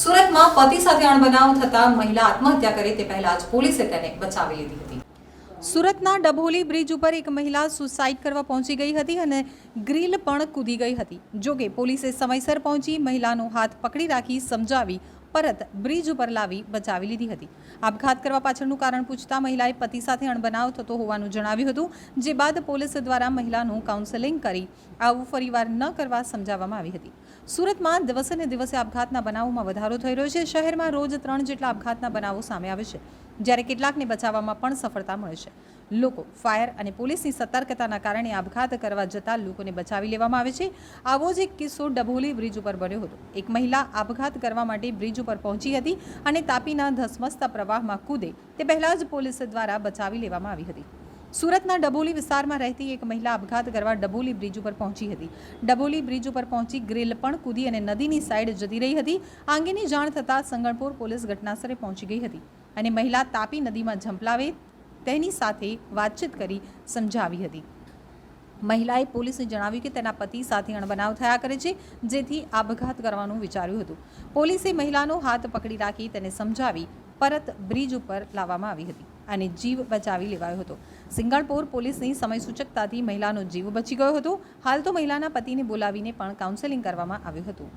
સુરતમાં પતિ સાથે અણબનાવ થતા મહિલા આત્મહત્યા કરે તે પહેલા જ પોલીસે તેને બચાવી લીધી હતી. સુરતના ડભોલી બ્રિજ ઉપર એક મહિલા સુસાઇડ કરવા પહોંચી ગઈ હતી અને ગ્રીલ પણ કૂદી ગઈ હતી. જોકે પોલીસે સમયસર પહોંચી મહિલાનો હાથ પકડી રાખી સમજાવી પરત બ્રિજ ઉપર લાવી બચાવી લીધી હતી. આપઘાત કરવા પાછળનું કારણ પૂછતા મહિલાએ પતિ સાથે અણબનાવ થતો હોવાનું જણાવ્યું હતું, જે બાદ પોલીસ દ્વારા મહિલાનું કાઉન્સેલિંગ કરી આવું ફરીવાર ન કરવા સમજાવવામાં આવી હતી. સુરતમાં દિવસે ને દિવસે આપઘાતના બનાવોમાં વધારો થઈ રહ્યો છે. શહેરમાં રોજ ત્રણ જેટલા આપઘાતના બનાવો સામે આવે છે, જ્યારે કેટલાકને બચાવવામાં પણ સફળતા મળે છે. લોકો ફાયર અને પોલીસની સતર્કતાના કારણે આપઘાત કરવા જતા લોકોને બચાવી લેવામાં આવે છે. આવો જ એક કિસ્સો ડભોલી બ્રિજ ઉપર બન્યો હતો. એક મહિલા આપઘાત કરવા માટે બ્રિજ ઉપર પહોંચી હતી અને તાપીના ધસમસતા પ્રવાહમાં કૂદે તે પહેલાં જ પોલીસ દ્વારા બચાવી લેવામાં આવી હતી. સુરતના ડબોલી વિસ્તારમાં રહેતી એક મહિલા આપઘાત કરવા ડબોલી બ્રિજ ઉપર પહોંચી હતી. ડબોલી બ્રિજ ઉપર પહોંચી ગ્રીલ પણ કૂદી અને નદીની સાઈડ જતી રહી હતી. આ અંગેની જાણ થતાં સંગણપુર પોલીસ ઘટનાસ્થળે પહોંચી ગઈ હતી અને મહિલા તાપી નદીમાં ઝંપલાવે તેની સાથે વાતચીત કરી સમજાવી હતી. મહિલાએ પોલીસને જણાવ્યું કે તેના પતિ સાથે અણબનાવ થયા કરે છે, જેથી આપઘાત કરવાનું વિચાર્યું હતું. પોલીસે મહિલાનો હાથ પકડી રાખી તેને સમજાવી પરત બ્રિજ ઉપર લાવવામાં આવી હતી અને જીવ બચાવી લેવાયો હતો. સિંગણપુર પોલીસની સમય સૂચકતાથી મહિલાનો જીવ બચી ગયો હતો. હાલ તો મહિલાના પતિને બોલાવીને પણ કાઉન્સેલિંગ કરવામાં આવ્યું હતું.